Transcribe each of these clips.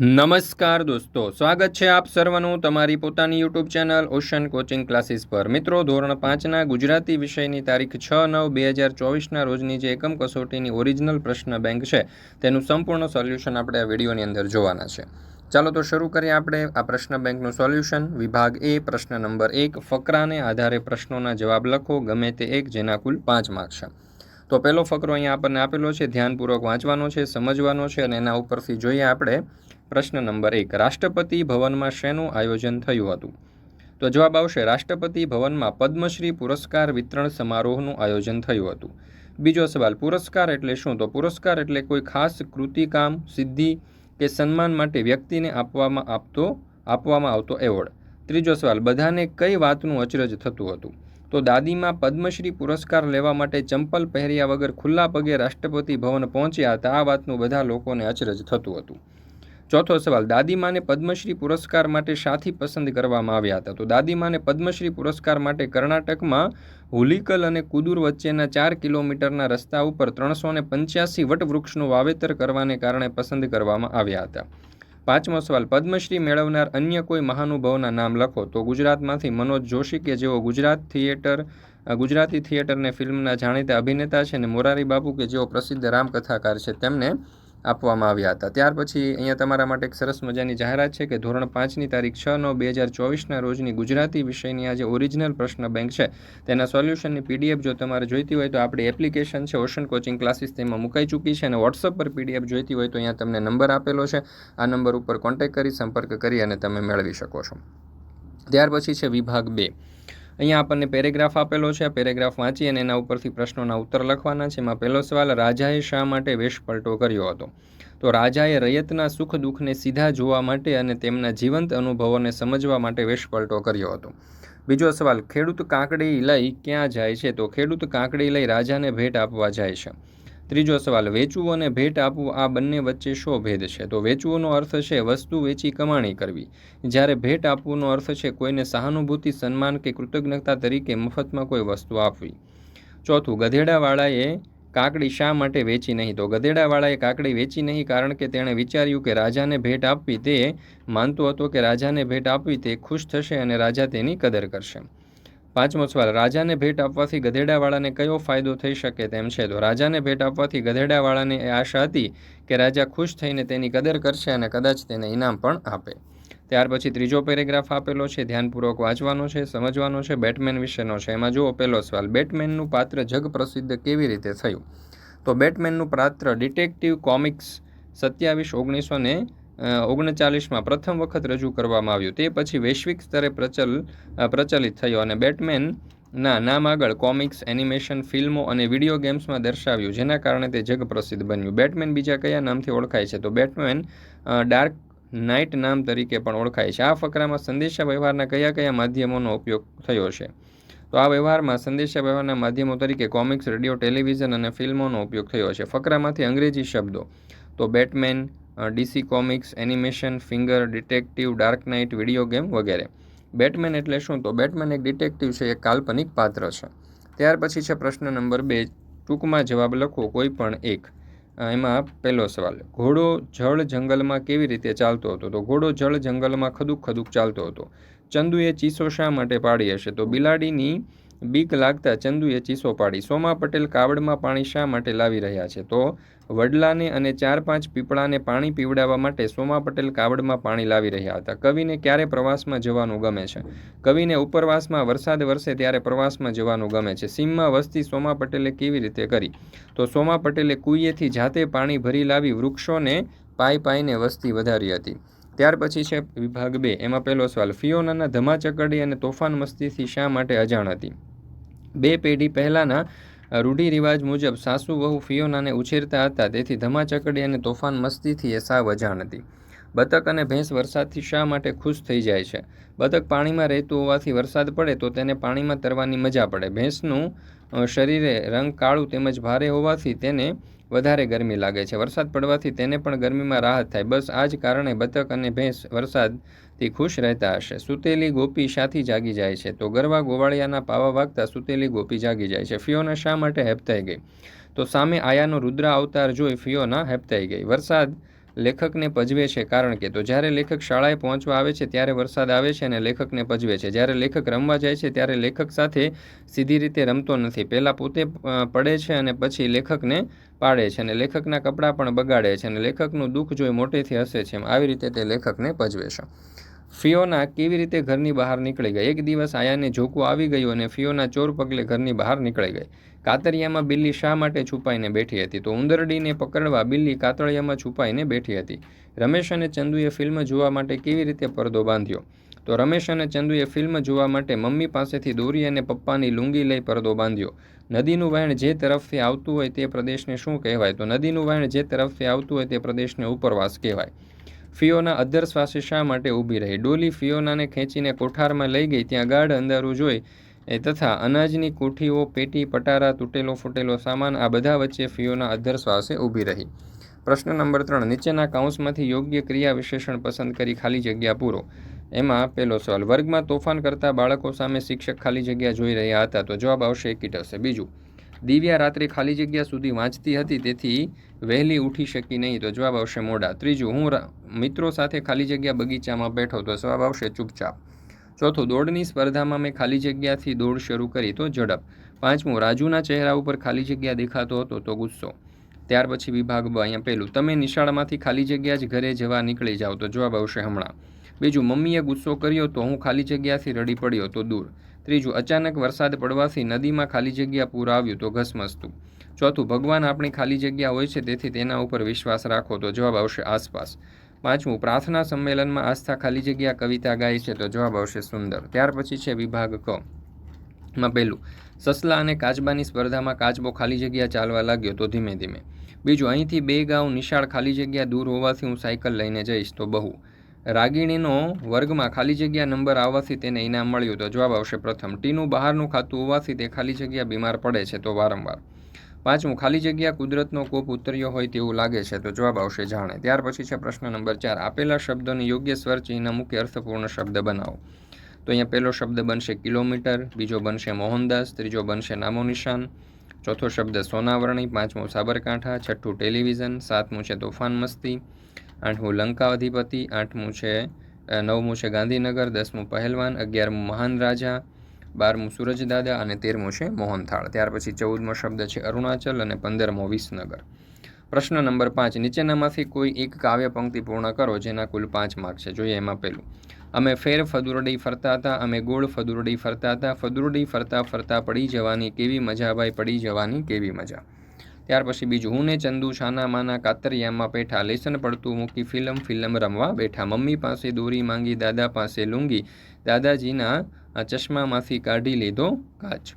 નમસ્કાર દોસ્તો, સ્વાગત છે આપ સર્વનું તમારી પોતાની YouTube channel ocean coaching classes પર. મિત્રો, ધોરણ પાંચના ગુજરાતી વિષયની તારીખ છ નવ બે હજાર ચોવીસના રોજની જે એકમ કસોટીની ઓરિજિનલ પ્રશ્ન બેંક છે, તેનું સંપૂર્ણ સોલ્યુશન આપણે આ વિડીયોની અંદર જોવાના છે. ચાલો તો શરૂ કરીએ આપણે આ પ્રશ્ન બેંકનું સોલ્યુશન વિભાગ એ, પ્રશ્ન નંબર એક, ફકરાને આધારે પ્રશ્નોના જવાબ લખો, ગમે તે એક, જેના કુલ પાંચ માર્ક છે. તો પહેલો ફકરો અહીંયા આપણને આપેલો છે, ધ્યાનપૂર્વક વાંચવાનો છે, સમજવાનો છે અને એના ઉપરથી જોઈએ આપણે પ્રશ્ન નંબર એક, રાષ્ટ્રપતિ ભવનમાં શેનું આયોજન થયું હતું? તો જવાબ આવશે, રાષ્ટ્રપતિ ભવનમાં પદ્મશ્રી પુરસ્કાર વિતરણ સમારોહનું આયોજન થયું હતું. બીજો સવાલ, પુરસ્કાર એટલે શું? તો પુરસ્કાર એટલે કોઈ ખાસ કૃતિકામ સિદ્ધિ કે સન્માન માટે વ્યક્તિને આપવામાં આપતો, આપવામાં આવતો એવોર્ડ. ત્રીજો સવાલ, બધાને કઈ વાતનું અચરજ થતું હતું? તો દાદીમાં પદ્મશ્રી પુરસ્કાર લેવા માટે ચંપલ પહેર્યા વગર ખુલ્લા પગે રાષ્ટ્રપતિ ભવન પહોંચ્યા હતા, આ વાતનું બધા લોકોને અચરજ થતું હતું. ચોથો સવાલ દાદીમાને પદ્મશ્રી પુરસ્કાર માટે સાથી પસંદ કરવામાં આવ્યા હતા. તો દાદીમાને પદ્મશ્રી પુરસ્કાર માટે કર્ણાટકમાં હુલિકલ અને કુદુર વચ્ચેના ચાર કિલોમીટરના રસ્તા ઉપર ત્રણસો ને પંચ્યાસી વટવૃક્ષનું વાવેતર કરવાને કારણે પસંદ કરવામાં આવ્યા હતા. પાંચમો સવાલ, પદ્મશ્રી મેળવનાર અન્ય કોઈ મહાનુભાવના નામ લખો. તો ગુજરાતમાંથી મનોજ જોશી કે જેઓ ગુજરાત થિયેટર ગુજરાતી થિયેટરને ફિલ્મના જાણીતા અભિનેતા છે અને મોરારી બાપુ કે જેઓ પ્રસિદ્ધ રામકથાકાર છે તેમને આપવામાં આવ્યા હતા. ત્યાર પછી અહીંયા તમારા માટે એક સરસ મજાની જાહેરાત છે કે ધોરણ પાંચની તારીખ છ નવ બે હજાર ચોવીસના રોજની ગુજરાતી વિષયની આ જે ઓરિજિનલ પ્રશ્ન બેંક છે. તેના સોલ્યુશનની પીડીએફ જો તમારે જોઈતી હોય તો આપણી એપ્લિકેશન છે ઓશન કોચિંગ ક્લાસીસ તેમાં મુકાઈ ચૂકી છે અને વોટ્સઅપ પર પીડીએફ જોઈતી હોય તો અહીંયા તમને નંબર આપેલો છે. આ નંબર ઉપર કોન્ટેક્ટ કરી, સંપર્ક કરી અને તમે મેળવી શકો છો. ત્યાર પછી છે વિભાગ બે. અહીંયા આપણને પેરેગ્રાફ આપેલો છે. આ પેરેગ્રાફ વાંચી અને એના ઉપરથી પ્રશ્નોના ઉત્તર લખવાના છે. એમાં પહેલો સવાલ, રાજાએ શા માટે વેશ પલટો કર્યો હતો? તો રાજાએ રયતના સુખ દુઃખને સીધા જોવા માટે અને તેમના જીવંત અનુભવોને સમજવા માટે વેશ પલટો કર્યો હતો. બીજો સવાલ, ખેડૂત કાંકડી લઈ ક્યાં જાય છે? તો ખેડૂત કાંકડી લઈ રાજાને ભેટ આપવા જાય છે. ત્રીજો સવાલ, વેચવું અને ભેટ આપવું આ બંને વચ્ચે શો ભેદ છે? તો વેચવુંનો અર્થ છે વસ્તુ વેચી કમાણી કરવી. જ્યારે ભેટ આપવુંનો અર્થ છે કોઈને સહાનુભૂતિ, સન્માન કે કૃતજ્ઞતા તરીકે મફતમાં કોઈ વસ્તુ આપવી. ચોથું, ગધેડાવાળાએ કાકડી શા માટે વેચી નહીં? તો ગધેડાવાળાએ કાકડી વેચી નહીં કારણ કે તેણે વિચાર્યું કે રાજાને ભેટ આપવી તે, માનતો હતો કે રાજાને ભેટ આપવી તે ખુશ થશે અને રાજા તેની કદર કરશે. પાંચમો સવાલ, રાજાને ભેટ આપવાથી ગધેડાવાળાને કયો ફાયદો થઈ શકે તેમ છે? તો રાજાને ભેટ આપવાથી ગધેડાવાળાને એ આશા હતી કે રાજા ખુશ થઈને તેની કદર કરશે અને કદાચ તેને ઇનામ પણ આપે. ત્યાર પછી ત્રીજો પેરેગ્રાફ આપેલો છે, ધ્યાનપૂર્વક વાંચવાનો છે, સમજવાનો છે, બેટમેન વિશેનો છે. એમાં જુઓ પહેલો સવાલ, બેટમેનનું પાત્ર જગ પ્રસિદ્ધ કેવી રીતે થયું? તો બેટમેનનું પાત્ર ડિટેક્ટિવ કોમિક્સ સત્યાવીસ, ઓગણીસો ને ઓગણચાલીસમાં પ્રથમ વખત રજૂ કરવામાં આવ્યું. તે પછી વૈશ્વિક સ્તરે પ્રચલ પ્રચલિત થયો અને બેટમેન ના નામ આગળ કોમિક્સ, એનિમેશન, ફિલ્મો અને વીડિયો ગેમ્સમાં દર્શાવ્યું, જેના કારણે તે જગ પ્રસિદ્ધ બન્યું. બેટમેન બીજા કયા નામથી ઓળખાય છે? તો બેટમેન ડાર્ક નાઇટ નામ તરીકે પણ ઓળખાય છે. આ ફકરામાં સંદેશા વ્યવહારના કયા કયા માધ્યમોનો ઉપયોગ થયો છે? તો આ વ્યવહારમાં સંદેશા વ્યવહારના માધ્યમો તરીકે કોમિક્સ, રેડિયો, ટેલિવિઝન અને ફિલ્મોનો ઉપયોગ થયો છે. ફકરામાંથી અંગ્રેજી શબ્દો. તો Batman DC comics, animation, finger, detective, dark knight, video game વગેરે. બેટમેન એટલે શું? તો બેટમેન એક ડિટેક્ટિવ છે, એક કાલ્પનિક પાત્ર છે. ત્યાર પછી છે પ્રશ્ન નંબર બે, ટૂંકમાં જવાબ લખો કોઈ પણ એક. એમાં પહેલો સવાલ, ઘોડો જળ જંગલમાં કેવી રીતે ચાલતો હતો? તો ઘોડો જળ જંગલમાં ખદુક ખદુક ચાલતો હતો. ચંદુએ ચીસો શા માટે પાડી હશે? તો બિલાડીની બીક લાગતા ચંદુએ ચીસો પાડી. સોમા પટેલ કાવડમાં પાણી શા માટે લાવી રહ્યા છે? તો વડલાને અને ચાર પાંચ પીપળાને પાણી પીવડાવવા માટે સોમા પટેલ કાવડમાં પાણી લાવી રહ્યા હતા. કવિને ક્યારે પ્રવાસમાં જવાનું ગમે છે? કવિને ઉપરવાસમાં વરસાદ વરસે ત્યારે પ્રવાસમાં જવાનું ગમે છે? સીમમાં વસ્તી સોમા પટેલે કેવી રીતે કરી? તો સોમા પટેલે કુઈએથી જાતે પાણી ભરી લાવી વૃક્ષોને પાઈ પાઈને વસ્તી વધારી હતી. ત્યાર પછી છે વિભાગ બે. એમાં પહેલો સવાલ, ફિયોનાના ધમાચકડી અને તોફાન મસ્તીથી શા માટે અજાણ હતી? બે પેઢી પહેલાંના રૂઢિરિવાજ મુજબ સાસુ વહુ ફિયોનાને ઉછેરતા હતા. તેથી ધમાચકડી અને તોફાન મસ્તીથી એ સાવ અજાણ હતી. બતક અને ભેંસ વરસાદથી શા માટે ખુશ થઈ જાય છે? બતક પાણીમાં રહેતું હોવાથી વરસાદ પડે તો તેને પાણીમાં તરવાની મજા પડે. ભેંસનું શરીરે રંગ કાળું તેમજ ભારે હોવાથી તેને વધારે ગરમી લાગે છે. વરસાદ પડવાથી તેને પણ ગરમીમાં રાહત થાય. બસ આ જ કારણે બતક અને ભેંસ વરસાદથી ખુશ રહેતા હશે. સુતેલી ગોપી શાથી જાગી જાય છે. તો ગરવા ગોવાળિયાના પાવા વાગતા સુતેલી ગોપી જાગી જાય છે. ફિયોના શા માટે હેપતાઈ ગઈ? તો સામે આયાનો રુદ્ર અવતાર જોઈ ફિયોના હેપતાઈ ગઈ. વરસાદ લેખકને પજવે છે, કારણ કે તો જ્યારે લેખક શાળાએ પહોંચવા આવે છે, ત્યારે વરસાદ આવે છે અને લેખકને પજવે છે. જ્યારે લેખક રમવા જાય છે, ત્યારે લેખક સાથે સીધી રીતે રમતો નથી. પહેલાં પોતે પડે છે અને પછી લેખકને પાડે છે અને લેખકના કપડાં પણ બગાડે છે અને લેખકનું દુઃખ જોઈ મોટેથી હસે છે એમ. આવી રીતે તે લેખકને પજવે છે. ફિયોના કેવી રીતે ઘરની બહાર નીકળી ગઈ? એક દિવસ આયાને ઝોકું આવી ગયું અને ફિયોના ચોર પગલે ઘરની બહાર નીકળી ગઈ. કાતરિયામાં બિલ્લી શા માટે છુપાઈને બેઠી હતી? તો ઉંદરડીને પકડવા બિલ્લી કાતળિયામાં છુપાઈને બેઠી હતી. રમેશ અને ચંદુએ ફિલ્મ જોવા માટે કેવી રીતે પડદો બાંધ્યો? તો રમેશ અને ચંદુએ ફિલ્મ જોવા માટે મમ્મી પાસેથી દોરી અને પપ્પાની લુંગી લઈ પરદો બાંધ્યો. નદીનું વહેણ જે તરફથી આવતું હોય તે પ્રદેશને શું કહેવાય? તો નદીનું વહેણ જે તરફથી આવતું હોય તે પ્રદેશને ઉપરવાસ કહેવાય. ફિયોના અધર શ્વાસે શા માટે ઊભી રહી? ડોલી ફિયોનાને ખેંચીને કોઠારમાં લઈ ગઈ, ત્યાં ગાઢ અંધારું જોઈ એ તથા અનાજની કોઠીઓ, પેટી, પટારા, તૂટેલો ફૂટેલો સામાન આ બધા વચ્ચે ફીઓના અધર શ્વાસે ઊભી રહી. પ્રશ્ન નંબર ત્રણ, નીચેના કાઉન્સમાંથી યોગ્ય ક્રિયા વિશેષણ પસંદ કરી ખાલી જગ્યા પૂરો. એમાં પહેલો સવાલ, વર્ગમાં તોફાન કરતા બાળકો સામે શિક્ષક ખાલી જગ્યા જોઈ રહ્યા હતા તો જવાબ આવશે હશે બીજું, દિવ્યા રાત્રે ખાલી જગ્યા સુધી વાંચતી હતી તેથી વહેલી ઉઠી શકી નહીં તો જવાબ આવશે મોડા. ત્રીજું, હું મિત્રો સાથે ખાલી જગ્યા બગીચામાં બેઠો તો જવાબ આવશે ચૂપચાપ. ચોથું, દોડની સ્પર્ધામાં મેં ખાલી જગ્યાથી દોડ શરૂ કરી તો ઝડપ. પાંચમું, રાજુના ચહેરા ઉપર ખાલી જગ્યા દેખાતો હતો તો ગુસ્સો. ત્યાર પછી વિભાગ બ, અહીંયા પહેલું. તમે નિશાળમાંથી ખાલી જગ્યા જ ઘરે જવા નીકળી જાઓ તો જવાબ આવશે હમણાં. બીજું, મમ્મીએ ગુસ્સો કર્યો તો હું ખાલી જગ્યાથી રડી પડ્યો તો દૂર. ત્રીજું, અચાનક વરસાદ પડવાથી નદીમાં ખાલી જગ્યા પૂર આવ્યું તો ઘસમસતું. ચોથું, ભગવાન આપણી ખાલી જગ્યા હોય છે તેથી તેના ઉપર વિશ્વાસ રાખો તો જવાબ આવશે આસપાસ. પાંચમું પ્રાર્થના સંમેલનમાં આસ્થા ખાલી જગ્યા કવિતા ગાય છે તો જવાબ આવશે સુંદર. ત્યાર પછી છે વિભાગ ક. માં પહેલું. સસલા અને કાચબાની સ્પર્ધામાં કાચબો ખાલી જગ્યા ચાલવા લાગ્યો તો ધીમે ધીમે. બીજું, અહીંથી બે ગાઉં નિશાળ ખાલી જગ્યા દૂર હોવાથી હું સાયકલ લઈને જઈશ તો બહુ. રાગીણીનો વર્ગમાં ખાલી જગ્યા નંબર આવવાથી તેને ઇનામ મળ્યું તો જવાબ આવશે પ્રથમ. ટીનું બહારનું ખાતું હોવાથી તે ખાલી જગ્યા બીમાર પડે છે તો વારંવાર. પાંચમું, ખાલી જગ્યા કુદરતનો કોપ ઉતર્યો હોય તેવું લાગે છે. તો જવાબ આવશે જાણે. ત્યાર પછી છે પ્રશ્ન નંબર ચાર, આપેલા શબ્દોની યોગ્ય સ્વર ચિહ્ન મૂકી અર્થપૂર્ણ શબ્દ બનાવો. તો અહીંયા પહેલો શબ્દ બનશે કિલોમીટર, બીજો બનશે મોહનદાસ, ત્રીજો બનશે નામો નિશાન, ચોથો શબ્દ સોનાવરણી, પાંચમો સાબરકાંઠા, છઠ્ઠું ટેલિવિઝન, સાતમું છે તોફાન મસ્તી, આઠમું લંકા અધિપતિ, આઠમું છે નવમું છે ગાંધીનગર, દસમું પહેલવાન, અગિયારમું મહાન રાજા બારમું સૂરજદાદા અને તેરમું છે મોહનથાળ. ત્યાર પછી ચૌદમો શબ્દ છે અરુણાચલ અને પંદરમો વિસનગર. પ્રશ્ન નંબર પાંચ, નીચેનામાંથી કોઈ એક કાવ્ય પંક્તિ પૂર્ણ કરો જેના કુલ પાંચ માર્ક છે? જોઈએ એમાં પહેલું. અમે ફેર ફદુરડી ફરતા હતા, અમે ગોળ ફદુરડી ફરતા હતા, ફદુરડી ફરતા ફરતા પડી જવાની કેવી મજા, ભાઈ, પડી જવાની કેવી મજા. ત્યાર પછી બીજું હું ને ચંદુ છાના માના કાતરિયામાં બેઠા લેસન પડતું મૂકી ફિલ્મ ફિલ્મ રમવા બેઠા. મમ્મી પાસે દોરી માંગી, દાદા પાસે લુંગી. દાદાજીના ચશ્મામાંથી કાઢી લીધો કાચ.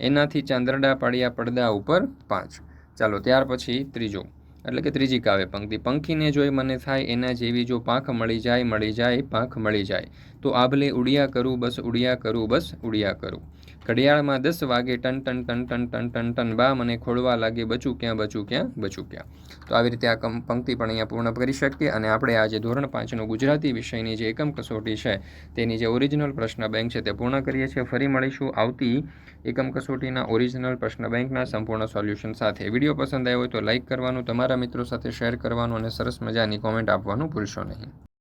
એનાથી ચાંદરડા પાડ્યા પડદા ઉપર પાંચ. ચાલો ત્યાર પછી ત્રીજો. એટલે કે ત્રીજી કાવ્ય પંક્તિ. પંખીને જોઈ મને થાય એના જેવી જો પાંખ મળી જાય મળી જાય, પાંખ મળી જાય. તો આભલે ઉડિયા કરું, બસ ઉડિયા કરું, બસ ઉડિયા કરું. ઘડિયાળમાં દસ વાગે ટન ટન ટન ટન ટન ટન ટન બા મને ખોળવા લાગે, બચું ક્યાં બચું ક્યાં બચું ક્યાં. તો આવી રીતે આ કમ- પંક્તિ પણ અહીંયા પૂર્ણ કરી શકીએ અને આપણે આજે ધોરણ પાંચનો ગુજરાતી વિષયની જે એકમ કસોટી છે, તેની જે ઓરિજિનલ પ્રશ્ન બેંક છે તે પૂર્ણ કરીએ છીએ. ફરી મળીશું આવતી એકમ કસોટીના ઓરિજિનલ પ્રશ્ન બેંકના સંપૂર્ણ સોલ્યુશન સાથે. વીડિયો પસંદ આવ્યો હોય તો લાઇક કરવાનું, તમારા મિત્રો સાથે શેર કરવાનું અને સરસ મજાની કોમેન્ટ આપવાનું ભૂલશો નહીં.